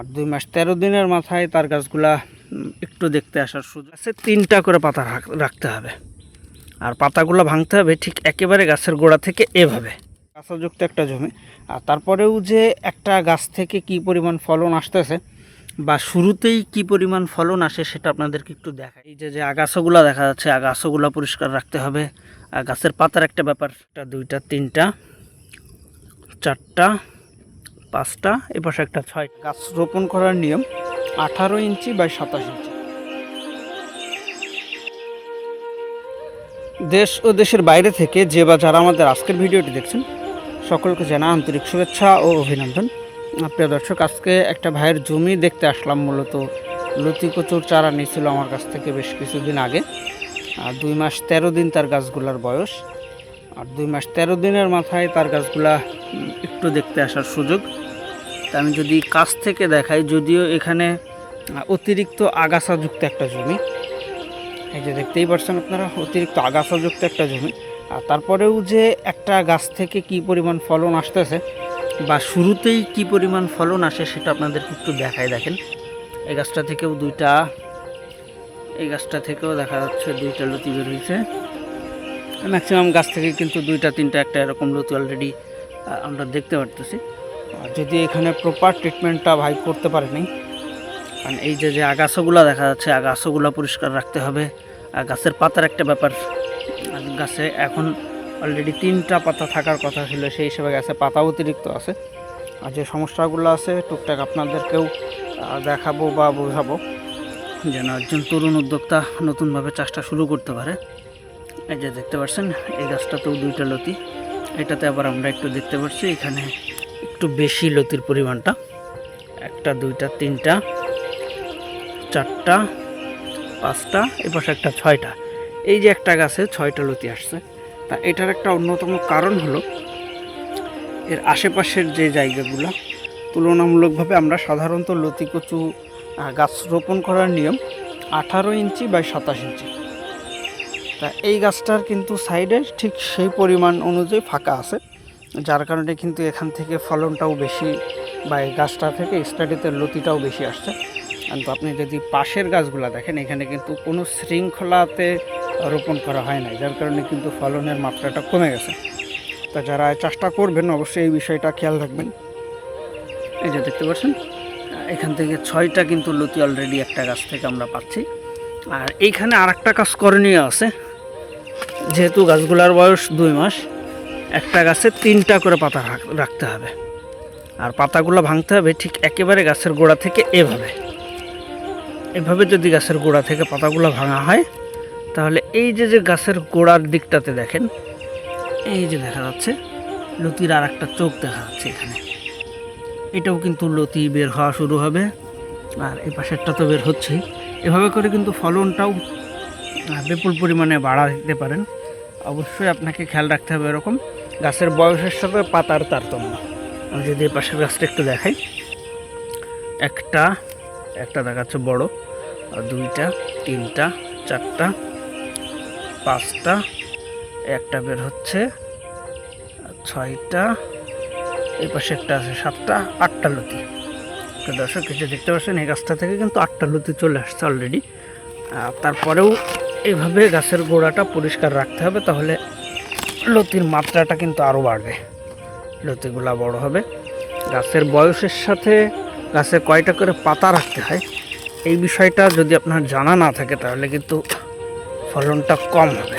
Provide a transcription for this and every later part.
আর দুই মাস তেরো দিনের মাথায় তার গাছগুলা একটু দেখতে আসার সুযোগ আছে। তিনটা করে পাতা রাখতে হবে। আর পাতাগুলো ভাঙতে হবে ঠিক একেবারে গাছের গোড়া থেকে এভাবে। গাছাযুক্ত একটা জমি। আর তারপরেও যে একটা গাছ থেকে কি পরিমাণ ফলন আসতেছে বা শুরুতেই কি পরিমাণ ফলন আসে সেটা আপনাদেরকে একটু দেখাই। এই যে যে আগাছাগুলো দেখা যাচ্ছে, আগাছাগুলো পরিষ্কার রাখতে হবে। আর গাছের পাতার একটা ব্যাপার, একটা, দুইটা, তিনটা, চারটা পাঁচটা, এপাশে একটা ছয়। গাছ রোপণ করার নিয়ম, আঠারো ইঞ্চি বাই সাতাশ ইঞ্চি। দেশ ও দেশের বাইরে থেকে যে বা যারা আমাদের আজকের ভিডিওটি দেখছেন, সকলকে জানা আন্তরিক শুভেচ্ছা ও অভিনন্দন। প্রিয় দর্শক, আজকে একটা ভাইয়ের জমি দেখতে আসলাম, মূলত লতি কচুর চারা নিয়েছিল আমার কাছ থেকে বেশ কিছুদিন আগে। আর দুই মাস তেরো দিন তার গাছগুলার বয়স। আর দুই মাস তেরো দিনের মাথায় তার গাছগুলা একটু দেখতে আসার সুযোগ। আমি যদি কাছ থেকে দেখাই, যদিও এখানে অতিরিক্ত আগাছাযুক্ত একটা জমি। এই যে দেখতেই পাচ্ছেন আপনারা, অতিরিক্ত আগাছাযুক্ত একটা জমি। আর তারপরেও যে একটা গাছ থেকে কি পরিমাণ ফলন আসতেছে বা শুরুতেই কি পরিমাণ ফলন আসে সেটা আপনাদেরকে একটু দেখাই দেখেন। এই গাছটা থেকেও দুইটা, এই গাছটা থেকেও দেখা যাচ্ছে দুইটা লতি বের হয়েছে। ম্যাক্সিমাম গাছ থেকে কিন্তু দুইটা, তিনটা, একটা এরকম লতি অলরেডি আমরা দেখতে পারতেছি। আর যদি এখানে প্রপার ট্রিটমেন্টটা ভাই করতে পারেনি কারণ এই যে যে আগাছাগুলো দেখা যাচ্ছে, আগাছাগুলো পরিষ্কার রাখতে হবে। আর গাছের পাতার একটা ব্যাপার গাছে এখন অলরেডি তিনটা পাতা থাকার কথা ছিল, সেই হিসেবে গাছে পাতা অতিরিক্ত আছে। আর যে সমস্যাগুলো আছে, টুকটাক আপনাদেরকেও দেখাবো বা বোঝাবো। যেন একজন তরুণ উদ্যোক্তা নতুনভাবে চাষটা শুরু করতে পারে। এই যে দেখতে পাচ্ছেন, এই গাছটাতেও দুইটা লতি। এটাতে আবার আমরা একটু দেখতে পাচ্ছি, এখানে একটু বেশি লতির পরিমাণটা। একটা, দুইটা, তিনটা, চারটা, পাঁচটা, এপাশে একটা ছয়টা। এই যে একটা গাছে ছয়টা লতি আসছে। তা এটার একটা অন্যতম কারণ হলো, এর আশেপাশের যে জায়গাগুলো, তুলনামূলকভাবে আমরা সাধারণত লতি কচু গাছ রোপণ করার নিয়ম আঠারো ইঞ্চি বাই সাতাশ ইঞ্চি। তা এই গাছটার কিন্তু সাইডে ঠিক সেই পরিমাণ অনুযায়ী ফাঁকা আছে, যার কারণে কিন্তু এখান থেকে ফলনটাও বেশি বা এই গাছটা থেকে স্টাডিতে লতিটাও বেশি আসছে। কিন্তু আপনি যদি পাশের গাছগুলো দেখেন, এখানে কিন্তু কোনো শৃঙ্খলাতে রোপণ করা হয় না যার কারণে কিন্তু ফলনের মাত্রাটা কমে গেছে। তা যারা চাষটা করবেন, অবশ্যই এই বিষয়টা খেয়াল রাখবেন। এই যে দেখতে পাচ্ছেন, এখান থেকে ছয়টা কিন্তু লতি অলরেডি একটা গাছ থেকে আমরা পাচ্ছি। আর এইখানে আর একটা কাজ করণীয় আছে যেহেতু গাছগুলার বয়স দুই মাস, একটা গাছে তিনটা করে পাতা রাখ- রাখতে হবে। আর পাতাগুলো ভাঙতে হবে ঠিক একেবারে গাছের গোড়া থেকে এভাবে। এভাবে যদি গাছের গোড়া থেকে পাতাগুলো ভাঙা হয়, তাহলে এই যে যে গাছের গোড়ার দিকটাতে দেখেন, এই যে দেখা যাচ্ছে, লতির আর একটা চোখ দেখা যাচ্ছে এখানে। এটাও কিন্তু লতি বের হওয়া শুরু হবে, আর এই পাশেরটা তো বের হচ্ছেই। এভাবে করে কিন্তু ফলনটাও বিপুল পরিমাণে বাড়া দিতে পারেন। অবশ্যই আপনাকে খেয়াল রাখতে হবে এরকম। গাছের বয়সের সাথে পাতার তারতম্য। আমি যদি এই পাশের গাছটা একটু দেখাই। একটা একটা দেখাচ্ছে বড় দুইটা, তিনটা, চারটা, পাঁচটা, একটা বের হচ্ছে ছয়টা, এই পাশে একটা আছে, সাতটা, আটটা লতি। দর্শক কিছু দেখতে পাচ্ছেন, এই গাছটা থেকে কিন্তু আটটা লতি চলে আসছে অলরেডি তারপরেও এইভাবে গাছের গোড়াটা পরিষ্কার রাখতে হবে, তাহলে লতির মাত্রাটা কিন্তু আরও বাড়বে। লতিগুলা বড় হবে। গাছের বয়সের সাথে গাছে কয়টা করে পাতা রাখতে হয়, এই বিষয়টা যদি আপনার জানা না থাকে, তাহলে কিন্তু ফলনটা কম হবে।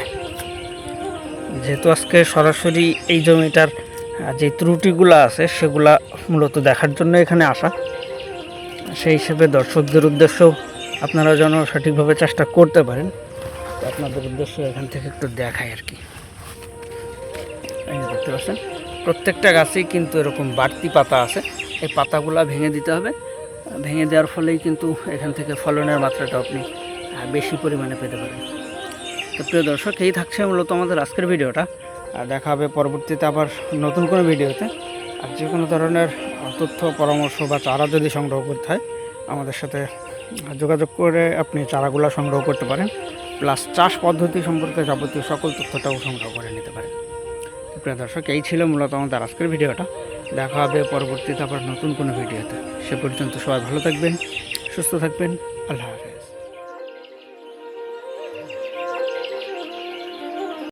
যেহেতু আজকে সরাসরি এই জমিটার যে ত্রুটিগুলো আছে, সেগুলা মূলত দেখার জন্য এখানে আসা। সেই হিসেবে দর্শকদের উদ্দেশ্য আপনারা যেন সঠিকভাবে চাষটা করতে পারেন। আপনাদের উদ্দেশ্য এখান থেকে একটু দেখাই আর কি। দেখতে পাচ্ছেন, প্রত্যেকটা গাছেই কিন্তু এরকম বাড়তি পাতা আছে। এই পাতাগুলা ভেঙে দিতে হবে। ভেঙে দেওয়ার ফলেই কিন্তু এখান থেকে ফলনের মাত্রাটা আপনি বেশি পরিমাণে পেতে পারেন। তো প্রিয় দর্শক, এই থাকছে মূলত আমাদের আজকের ভিডিওটা। আর দেখা হবে পরবর্তীতে আবার নতুন কোনো ভিডিওতে। আর যে কোনো ধরনের তথ্য, পরামর্শ বা চারা যদি সংগ্রহ করতে হয়, আমাদের সাথে যোগাযোগ করে আপনি চারাগুলো সংগ্রহ করতে পারেন। প্লাস চাষ পদ্ধতি সম্পর্কে যাবতীয় সকল তথ্যটাও সংগ্রহ করে নিতে পারে। প্রিয় দর্শক, এই ছিল মূলত আমাদের আজকের ভিডিওটা। দেখা হবে পরবর্তীতে আবার নতুন কোনো ভিডিওতে। সে পর্যন্ত সবাই ভালো থাকবেন, সুস্থ থাকবেন। আল্লাহ হাফেজ।